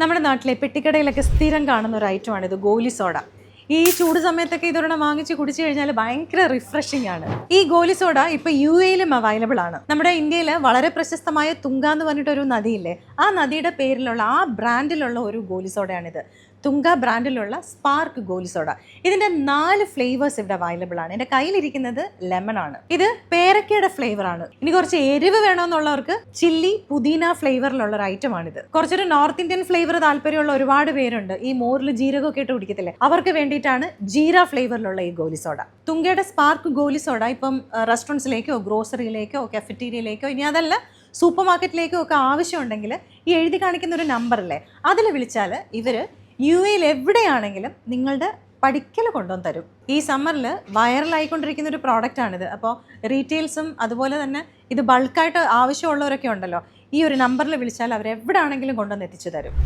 നമ്മുടെ നാട്ടിലെ പെട്ടിക്കടയിലൊക്കെ സ്ഥിരം കാണുന്ന ഒരു ഐറ്റമാണ് ഇത് ഗോലി സോഡ. ഈ ചൂട് സമയത്തൊക്കെ ഇതൊരെണ്ണം വാങ്ങിച്ച് കുടിച്ചു കഴിഞ്ഞാൽ ഭയങ്കര റിഫ്രഷിംഗ് ആണ്. ഈ ഗോലി സോഡ ഇപ്പൊ യു എയിലും അവൈലബിൾ ആണ്. നമ്മുടെ ഇന്ത്യയിൽ വളരെ പ്രശസ്തമായ തുങ്ക എന്ന് പറഞ്ഞിട്ട് ഒരു നദിയില്ലേ ആ നദിയുടെ പേരിലുള്ള ആ ബ്രാൻഡിലുള്ള ഒരു ഗോലി സോഡയാണിത്. തുങ്ക ബ്രാൻഡിലുള്ള സ്പാർക്ക് ഗോലി സോഡ. ഇതിന്റെ നാല് ഫ്ലേവേഴ്സ് ഇവിടെ അവൈലബിൾ ആണ്. എന്റെ കയ്യിലിരിക്കുന്നത് ലെമൺ ആണ്. ഇത് പേരക്കയുടെ ഫ്ലേവർ ആണ്. ഇനി കുറച്ച് എരിവ് വേണമെന്നുള്ളവർക്ക് ചില്ലി പുതിന ഫ്ലേവറിലുള്ള ഒരു ഐറ്റം ആണിത്. കുറച്ചൊരു നോർത്ത് ഇന്ത്യൻ ഫ്ലേവർ താല്പര്യമുള്ള ഒരുപാട് പേരുണ്ട്. ഈ മോറിൽ ജീരകമൊക്കെ ഇട്ട് കുടിക്കത്തില്ലേ അവർക്ക് വേണ്ടിയിട്ടാണ് ജീര ഫ്ലേവറിലുള്ള ഈ ഗോലി സോഡ. തുങ്കയുടെ സ്പാർക്ക് ഗോലി സോഡ ഇപ്പം റെസ്റ്റോറന്റ്സിലേക്കോ ഗ്രോസറിയിലേക്കോ കഫറ്റീരിയയിലേക്കോ ഇനി അതല്ല സൂപ്പർ മാർക്കറ്റിലേക്കോ ഒക്കെ ആവശ്യമുണ്ടെങ്കിൽ ഈ എഴുതി കാണിക്കുന്ന ഒരു നമ്പറില്ലേ അതിൽ വിളിച്ചാൽ ഇവർ യു എയിൽ എവിടെയാണെങ്കിലും നിങ്ങളുടെ പഠിക്കൽ കൊണ്ടുവന്ന് തരും. ഈ സമ്മറിൽ വൈറലായിക്കൊണ്ടിരിക്കുന്ന ഒരു പ്രോഡക്റ്റ് ആണിത്. അപ്പോൾ റീറ്റെയിൽസും അതുപോലെ തന്നെ ഇത് ബൾക്കായിട്ട് ആവശ്യമുള്ളവരൊക്കെ ഉണ്ടല്ലോ ഈ ഒരു നമ്പറിൽ വിളിച്ചാൽ ആണെങ്കിലും കൊണ്ടുവന്ന് എത്തിച്ചു തരും.